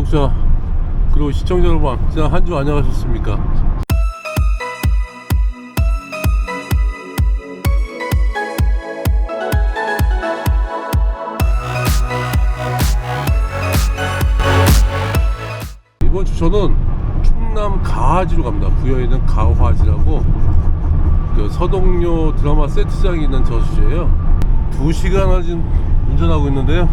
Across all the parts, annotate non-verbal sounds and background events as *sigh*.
구독자 그리고 시청자 여러분 지난 한주 안녕하셨습니까? 이번 주 저는 충남 가화지로 갑니다. 부여에 있는 가화지라고 그 서동료 드라마 세트장이 있는 저수지예요. 두 시간을 지금 운전하고 있는데요.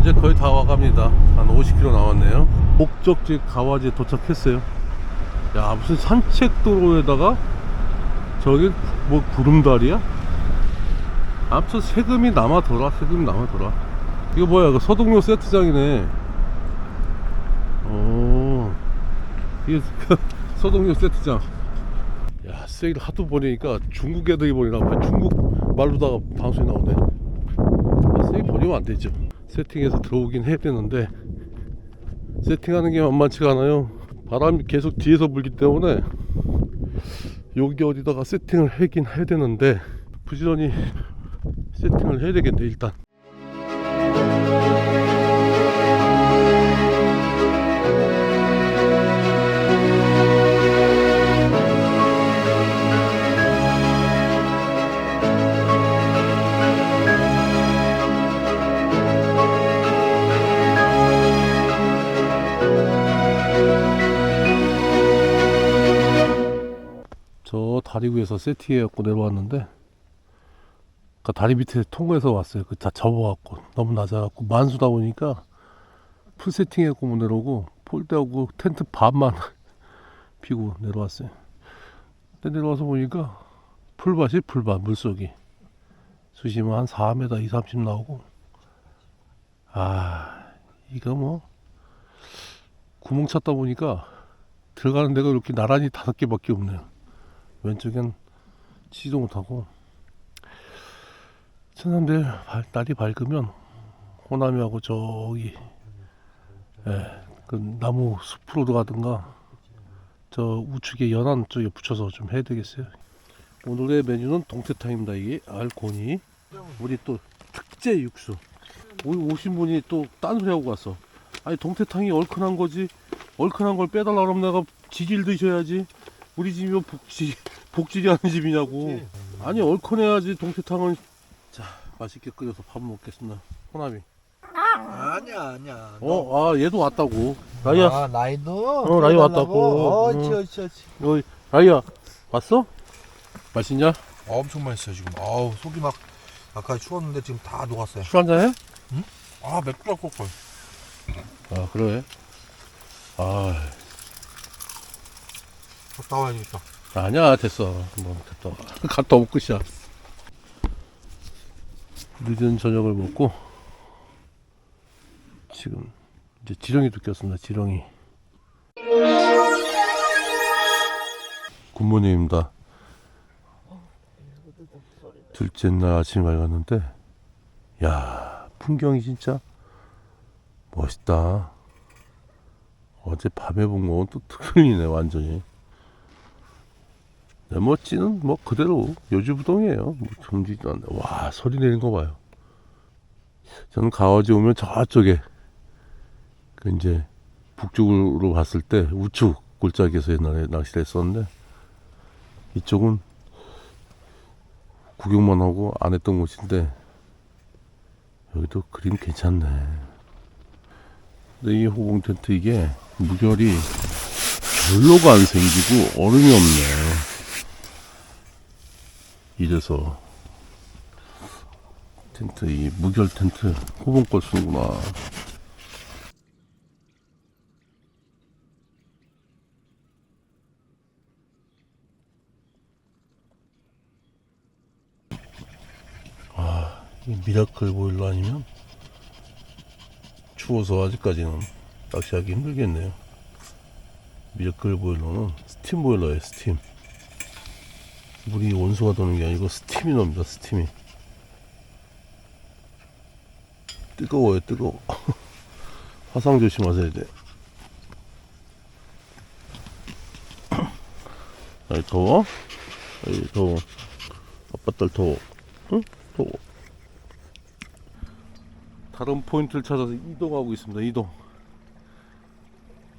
이제 거의 다 와갑니다. 한 50km 남았네요. 목적지 가화지에 도착했어요. 야 무슨 산책도로에다가 저기 뭐 구름다리야? 아무튼 세금이 남아돌아 세금이 남아돌아 이거 뭐야 이거 서동료 세트장이네 오 이게 *laughs* 서동료 세트장 야 세일 하도 보니까 중국 애들이 보니까 중국 말로다가 방송이 나오네 아, 세일 버리면 안 되죠 세팅해서 들어오긴 해야 되는데 세팅하는 게 만만치가 않아요. 바람이 계속 뒤에서 불기 때문에 여기 어디다가 세팅을 하긴 해야 되는데 부지런히 세팅을 해야 되겠네 일단 저 다리 위에서 세팅해갖고 내려왔는데 그 다리 밑에 통과해서 왔어요. 그 다 접어갖고 너무 낮아갖고 만수다 보니까 풀 세팅해갖고 못 내려오고 폴대하고 텐트 반만 *laughs* 피고 내려왔어요. 내려와서 보니까 풀밭이 풀밭 물속이 수심은 한 4m 2, 30 나오고 아 이거 뭐 구멍 찾다 보니까 들어가는 데가 이렇게 나란히 다섯 개밖에 없네요. 왼쪽엔 치지도 못하고 발- 날이 밝으면 호남이하고 저기 예, 그 나무 숲으로 가든가 저 우측에 연안 쪽에 붙여서 좀 해야 되겠어요. 오늘의 메뉴는 동태탕입니다. 이게 알코니 우리 또 특제 육수. 오늘 오신 분이 또 딴소리 하고 갔어. 아니 동태탕이 얼큰한 거지. 얼큰한 걸 빼달라 그러면 내가 지질 드셔야지. 우리 집이면 복지 *laughs* 복질이 하는 집이냐고. 아니 얼큰해야지 동태탕은. 자 맛있게 끓여서 밥 먹겠습니다. 호남이. 아니야 아니야. 어, 아 얘도 왔다고. 라이야, 아 나이도. 어, 라이 왔다고. 어찌 응. 어찌 어찌. 여기 라이야 왔어? 맛있냐? 엄청 맛있어요 지금. 아우 속이 막 아까 추웠는데 지금 다 녹았어요. 술 한잔 해? 아 맥주가 꼴꼴. 아 그래. 아 갔다 와야겠다. 아니야 됐어. 뭐 됐다. 갔다 오면 끝이야. 늦은 저녁을 먹고 지금 이제 지렁이도 꼈습니다. 지렁이. 굿모닝입니다. 둘째 날 아침에 밝았는데 야 풍경이 진짜 멋있다. 어제 밤에 본 거는 또 *laughs* 틀리네 완전히. 네, 멋지는 뭐 그대로 요지부동이에요. 뭐 정지도 않네. 와 소리 내는 거 봐요. 저는 가와지 오면 저쪽에 그 이제 북쪽으로 봤을 때 우측 골짜기에서 옛날에 낚시를 했었는데 이쪽은 구경만 하고 안 했던 곳인데 여기도 그림 괜찮네. 근데 이 호봉 텐트 이게 무결이 별로가 안 생기고 얼음이 없네. 이래서 텐트 이 무결 텐트 호봉 걸 쓰는구나. 아, 이 미라클 보일러 아니면 추워서 아직까지는 낚시하기 힘들겠네요. 미라클 보일러는 스팀 보일러예요, 스팀. 물이 온수가 도는 게 아니고 스팀이 납니다 스팀이. 뜨거워요 뜨거워. *laughs* 화상 조심하셔야 돼. *coughs* 아이 더워? 아이 더워. 아빠 딸 더워. 응? 더워. 다른 포인트를 찾아서 이동하고 있습니다 이동.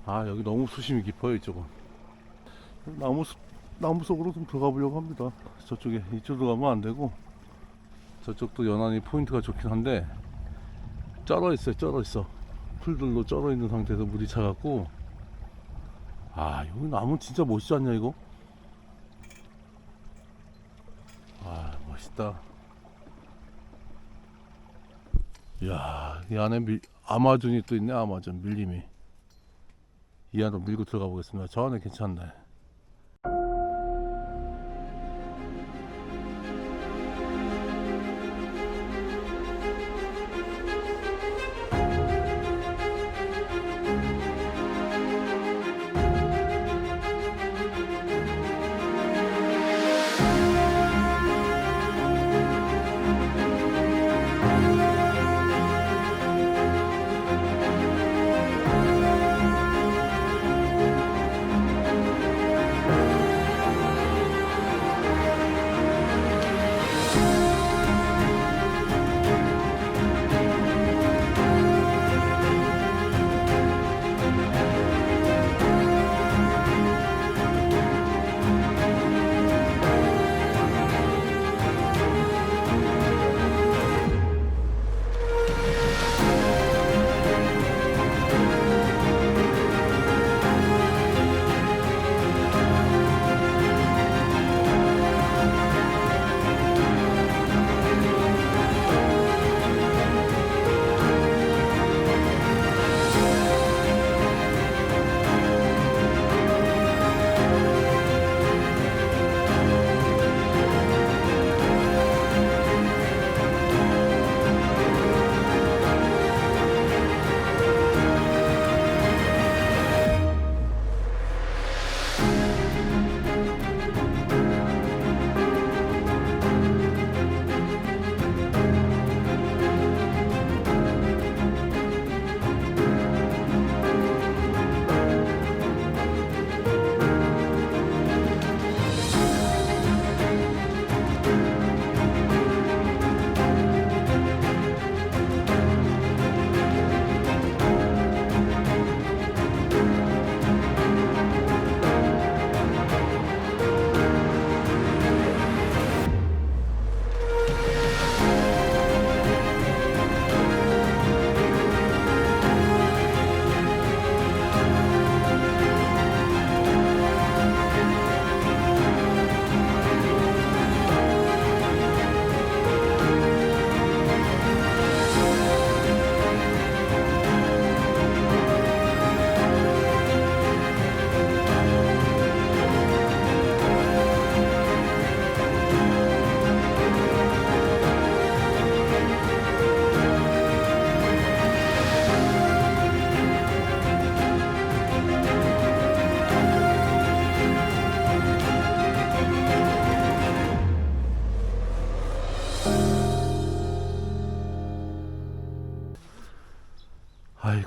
아 여기 너무 수심이 깊어요 이쪽은. 나무 숲- 나무 속으로 좀 들어가 보려고 합니다. 저쪽에 이쪽으로 가면 안 되고 저쪽도 연안이 포인트가 좋긴 한데 쩔어 있어요 쩔어 있어. 풀들로 쩔어 있는 상태에서 물이 차갖고. 아 여기 나무 진짜 멋있지 않냐 이거? 아 멋있다. 이야 이 안에 밀, 아마존이 또 있네 아마존 밀림이. 이 안으로 밀고 들어가 보겠습니다. 저 안에 괜찮네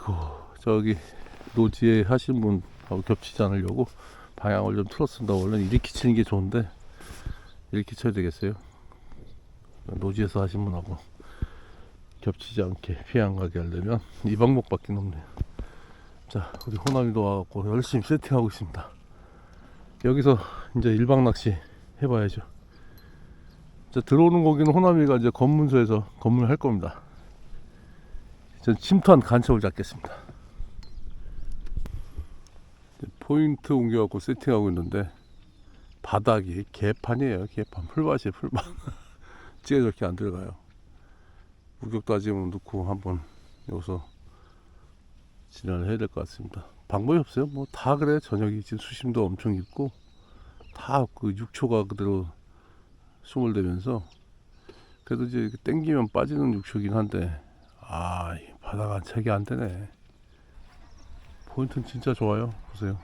아이고 저기 노지에 하신 분하고 겹치지 않으려고 방향을 좀 틀었습니다. 원래는 이렇게 치는 게 좋은데 이렇게 쳐야 되겠어요? 노지에서 하신 분하고 겹치지 않게 피해 안 가게 하려면 이 방법밖에 없네요. 자 우리 호남이도 와갖고 열심히 세팅하고 있습니다. 여기서 이제 일방 낚시 해봐야죠. 자 들어오는 고기는 호남이가 이제 검문소에서 검문을 할 겁니다 전 침투한 간첩을 잡겠습니다. 포인트 옮겨갖고 세팅하고 있는데 바닥이 개판이에요. 개판. 풀밭이에요. 풀밭. *laughs* 찌개 저렇게 안 들어가요. 무격 따지면 넣고 한번 여기서 진행을 해야 될 것 같습니다. 방법이 없어요. 뭐 다 그래. 저녁이 지금 수심도 엄청 깊고 다그 6초가 그대로 숨을 대면서 그래도 이제 땡기면 빠지는 6초긴 한데 아, 이 바다가 안착이 안 되네. 포인트는 진짜 좋아요. 보세요.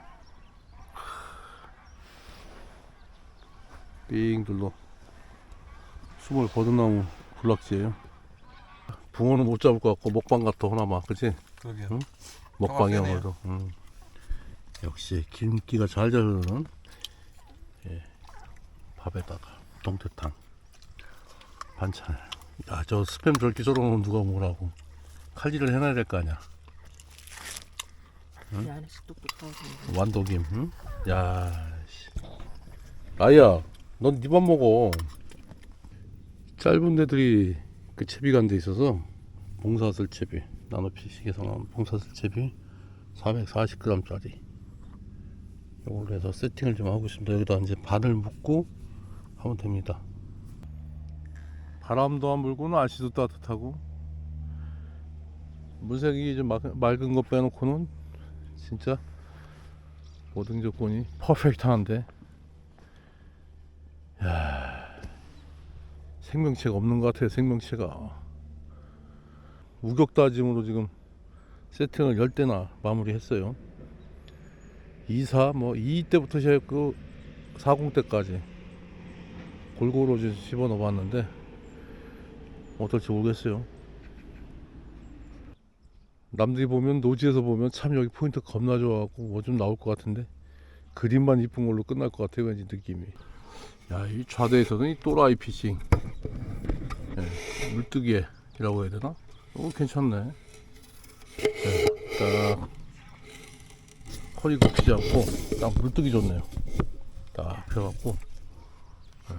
삥 둘러. 수몰 버드나무 군락지예요. 붕어는 못 잡을 것 같고 먹방 같아 호나마, 그치? 그러게요. 응? 먹방이야. 뭐도. 음. 역시 김기가 잘 자르는 예, 밥에다가 동태탕 반찬. 야, 저 스팸 저렇게 썰어놓으면 누가 뭐라고. 칼질을 해놔야 될 거 아니야. 이 안에서 완도김. 응? 야, 씨. 아야, 넌 네 밥 먹어. 짧은 데들이 그 채비가 안 돼 있어서 봉사슬 채비 나노피식에서 나온 봉사슬 채비 440g짜리 이걸로 해서 세팅을 좀 하고 있습니다. 여기다 이제 바늘 묶고 하면 됩니다. 바람도 안 불고 날씨도 따뜻하고. 물색이 좀 막- 맑은 것 빼놓고는 진짜 모든 조건이 퍼펙트한데. 야 생명체가 없는 것 같아요 생명체가. 우격다짐으로 지금 세팅을 열 대나 마무리했어요. 24, 뭐2 때부터 시작했고 40 때까지 골고루 좀 집어넣어 봤는데 어떨지 모르겠어요. 남들이 보면 노지에서 보면 참 여기 포인트 겁나 좋아하고 뭐 좀 나올 것 같은데 그림만 이쁜 걸로 끝날 것 같아요 왠지 느낌이. 야 이 좌대에서는 이 또라이 피싱. 예, 물뜨기라고 해야 되나? 오 괜찮네. 예, 딱 허리 굽히지 않고 딱 물뜨기 좋네요. 딱 펴갖고 예.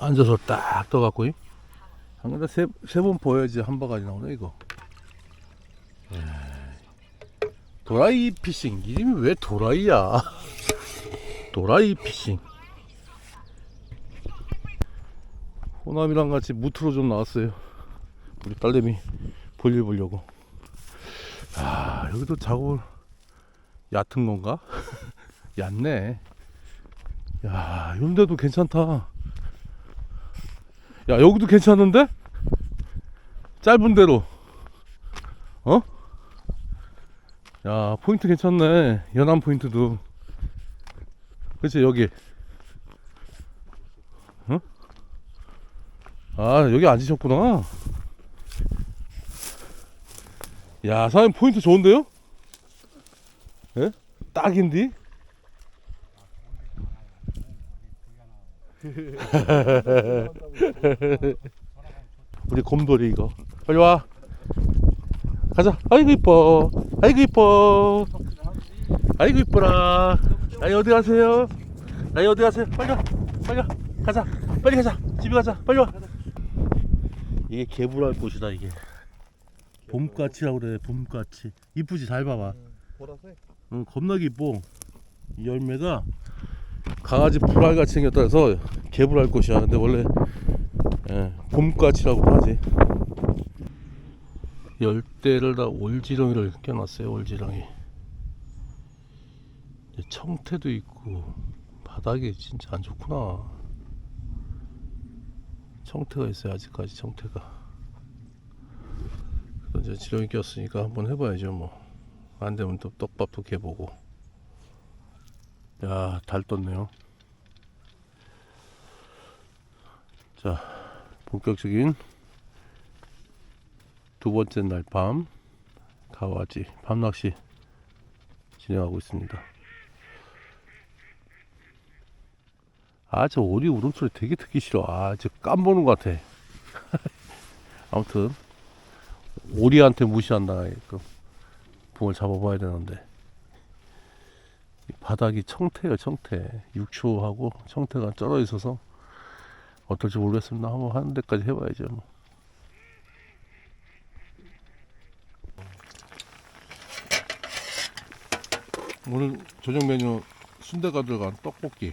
앉아서 딱 떠갖고 이. 한 근데 세세 번 보여야지 한 바가지 나오네 이거. 도라이 피싱. 이름이 왜 도라이야? *laughs* 도라이 피싱. 호남이랑 같이 무트로 좀 나왔어요. 우리 딸내미 볼일 보려고. 아 여기도 작업을 얕은 건가? *laughs* 얕네. 야 이런데도 괜찮다 야 여기도 괜찮은데 짧은 대로 어? 야 포인트 괜찮네 연안 포인트도 그치 여기 어? 아 여기 앉으셨구나 야 사장님 포인트 좋은데요? 예? 딱인디? *laughs* 우리 곰돌이 이거. 빨리 와. 가자. 아이고 이뻐. 아이고 이뻐. 아이고 이뻐라. 아이 어디 가세요? 아이 어디 가세요? 빨리 와. 빨리 와. 가자. 빨리 가자. 집에 가자. 빨리 와. 이게 개불할 곳이다 이게. 봄까치라고 그래 봄까치 이쁘지? 잘 봐봐. 보라색? 응 겁나게 이뻐. 이 열매가 강아지 불알같이 생겼다 해서 개불할 곳이야. 근데 원래 예, 봄까치라고 하지. 열대를 다 올지렁이를 껴놨어요 올지렁이. 청태도 있고 바닥이 진짜 안 좋구나. 청태가 있어요 아직까지 청태가. 그래서 이제 지렁이 꼈으니까 한번 해봐야죠 뭐. 안되면 또 떡밥도 개보고 야달 떴네요 자 본격적인 두 번째 날 밤 가와지 밤낚시 진행하고 있습니다. 아 저 오리 울음소리 되게 듣기 싫어. 아 저 깜보는 것 같아. *laughs* 아무튼 오리한테 무시한다. 그 붕을 잡아봐야 되는데 이 바닥이 청태예요 청태. 육초하고 청태가 쩔어 있어서 어떨지 모르겠습니다. 한번 하는 데까지 해봐야죠. 뭐. 오늘 저녁 메뉴 순대가 들어간 떡볶이.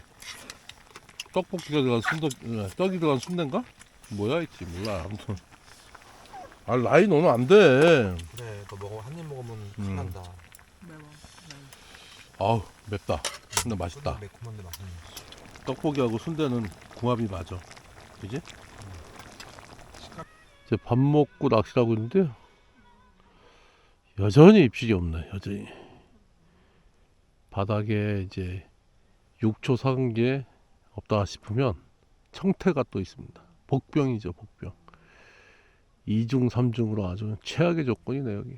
떡볶이가 들어간 순대, 어, 떡이 들어간 순대인가? 뭐야 있지 몰라. 아무튼. 아 라인 오면 안 돼. 그래 너 먹으면 한입 먹으면 음. 큰난다 매워 아우 맵다. 근데 맛있다. 매콤한데 맛있네 떡볶이하고 순대는 궁합이 맞아. 그지? 이제 밥 먹고 낚시를 하고 있는데요. 여전히 입질이 없네, 여전히. 바닥에 이제 6초 삭은 게 없다 싶으면 청태가 또 있습니다. 복병이죠, 복병. 2중, 3중으로 아주 최악의 조건이네, 여기.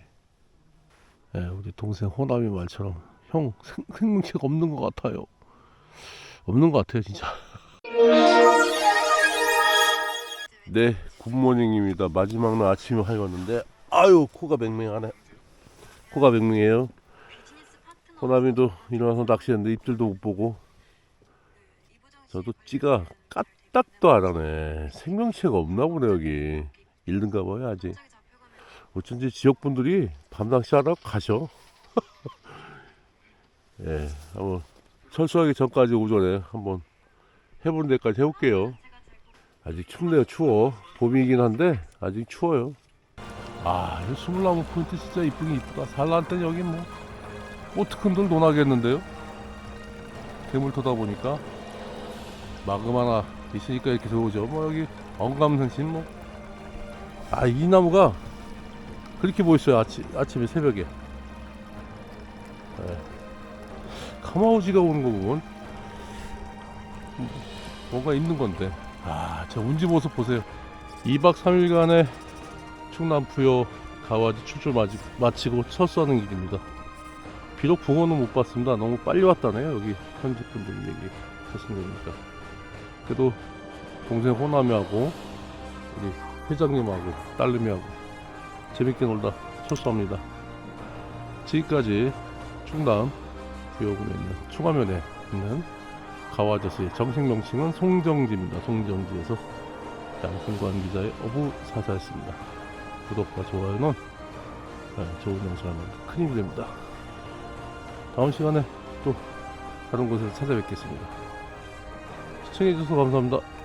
예, 우리 동생 호남이 말처럼 형 생, 생명체가 없는 것 같아요. 없는 것 같아요, 진짜. *laughs* 네, 굿모닝입니다. 마지막 날 아침에 하였는데, 아유, 코가 맹맹하네. 호가 백명이에요. 호남이도 일어나서 낚시했는데 입질도 못 보고 저도 찌가 까딱도 안 하네. 생명체가 없나 보네 여기. 잃는가 봐요 아직. 어쩐지 지역 분들이 밤 낚시하러 가셔. *laughs* 예, 한번 철수하기 전까지 오전에 한번 해보는 데까지 해볼게요. 아직 춥네요, 추워. 봄이긴 한데 아직 추워요. 아, 이 스물나무 포인트 진짜 이쁘긴 이쁘다. 산란땐 여기 뭐 꽃큰들 논하겠는데요. 괴물 터다 보니까 마금 하나 있으니까 이렇게 좋으죠. 뭐 여기 언감생신 뭐. 아, 이 나무가 그렇게 보였어요. 아침 아침에 새벽에. 예. 카마우지가 오는 거 보면 뭔가 있는 건데. 아, 저 운지 모습 보세요. 2박 3일간의 충남 부여 가와지 출출 마치, 마치고 철수하는 길입니다. 비록 붕어는 못 봤습니다. 너무 빨리 왔다네요. 여기 현지 분들이 얘기 하신 거니까. 그래도 동생 호남이하고 우리 회장님하고 딸내미하고 재밌게 놀다 철수합니다. 지금까지 충남 부여군에 있는 충화면에 있는 가와저씨의 정식 명칭은 송정지입니다. 송정지에서 양승관 기자의 어부 사사였습니다. 구독과 좋아요는 네, 좋은 만들 큰 힘이 됩니다. 다음 시간에 또 다른 곳에서 찾아뵙겠습니다. 시청해주셔서 감사합니다.